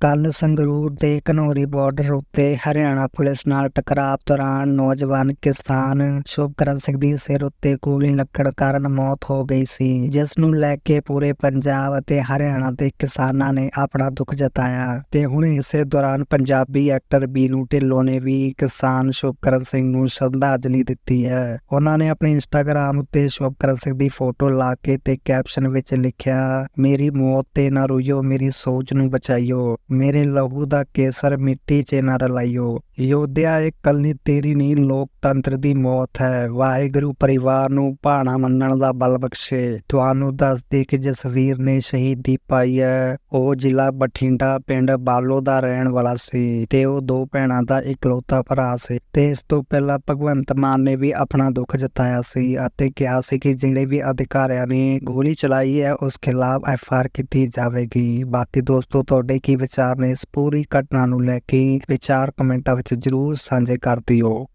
ਕੱਲ ਸੰਗਰੂਰ ਦੇ ਘਨੌਰੀ ਬਾਰਡਰ ਉੱਤੇ ਹਰਿਆਣਾ ਪੁਲਿਸ ਨਾਲ ਟਕਰਾਅ ਦੌਰਾਨ ਨੌਜਵਾਨ ਕਿਸਾਨ ਸ਼ੁਭਕਰਨ ਸਿੰਘ ਦੀ ਸਿਰ ਉੱਤੇ ਗੋਲੀ ਲੱਗਣ ਕਾਰਨ ਮੌਤ ਹੋ ਗਈ ਸੀ, ਜਿਸ ਨੂੰ ਲੈ ਕੇ ਪੂਰੇ ਪੰਜਾਬ ਅਤੇ ਹਰਿਆਣਾ ਦੇ ਕਿਸਾਨਾਂ ਨੇ ਆਪਣਾ ਦੁੱਖ ਜਤਾਇਆ ਤੇ ਹੁਣ ਇਸੇ ਦੌਰਾਨ ਪੰਜਾਬੀ ਐਕਟਰ ਬੀਨੂ ਢਿੱਲੋਂ ਨੇ ਵੀ ਕਿਸਾਨ ਸ਼ੁਭਕਰਨ ਸਿੰਘ ਨੂੰ ਸ਼ਰਧਾਂਜਲੀ ਦਿੱਤੀ ਹੈ। ਉਹਨਾਂ ਨੇ ਆਪਣੇ ਇੰਸਟਾਗ੍ਰam ਉੱਤੇ ਸ਼ੁਭਕਰਨ ਸਿੰਘ ਦੀ ਫੋਟੋ ਲਾ ਕੇ ਤੇ ਕੈਪਸ਼ਨ ਵਿੱਚ ਲਿਖਿਆ, ਮੇਰੀ ਮੌਤ ਤੇ ਨਾ ਰੋਇਓ ਮੇਰੀ ਸੋਚ ਨੂੰ ਬਚਾਈਓ। ਮੇਰੇ ਲਹੂ ਦਾ ਕੇਸਰ ਮਿੱਟੀ 'ਚ ਨਾ ਰਲਾਈਓ ਯੋਧਿਆ ਇਹ ਕੱਲੀ ਤੇਰੀ ਨਹੀਂ ਲੋਕਤੰਤਰ ਦੀ ਮੌਤ ਹੈ। ਵਾਹਿਗੁਰੂ ਪਰਿਵਾਰ ਨੂੰ ਭਾਣਾ ਮੰਨਣ ਦਾ ਬਲ ਬਖਸ਼ੇ। ਤੁਹਾਨੂੰ ਦੱਸਦੇ ਕਿ ਜਸਵੀਰ ਨੇ ਸ਼ਹੀਦੀ ਪਾਈ ਹੈ। ਉਹ ਜ਼ਿਲ੍ਹਾ ਬਠਿੰਡਾ, ਪਿੰਡ ਬਾਲੋ ਦਾ ਰਹਿਣ ਵਾਲਾ ਸੀ ਤੇ ਉਹ ਦੋ ਭੈਣਾਂ ਦਾ ਇਕਲੌਤਾ ਭਰਾ ਸੀ ਤੇ ਇਸ ਤੋਂ ਪਹਿਲਾਂ ਭਗਵੰਤ ਮਾਨ ਨੇ ਵੀ ਆਪਣਾ ਦੁੱਖ ਜਤਾਇਆ ਸੀ ਅਤੇ ਕਿਹਾ ਸੀ ਕਿ ਜਿਹੜੇ ਵੀ ਅਧਿਕਾਰੀਆਂ ਨੇ ਗੋਲੀ ਚਲਾਈ ਹੈ, ਉਸ ਖਿਲਾਫ ਐਫ ਆਰ ਕੀਤੀ ਜਾਵੇਗੀ। ਬਾਕੀ ਦੋਸਤੋ, ਤੁਹਾਡੇ ਕੀ ਵਿਚਾਰ ਨੇ ਇਸ ਪੂਰੀ ਘਟਨਾ ਨੂੰ ਲੈ ਕੇ ਵਿਚਾਰ ਕਮੈਂਟਾਂ ਵਿੱਚ ਜਰੂਰ ਸਾਂਝੇ ਕਰ ਦਿਓ।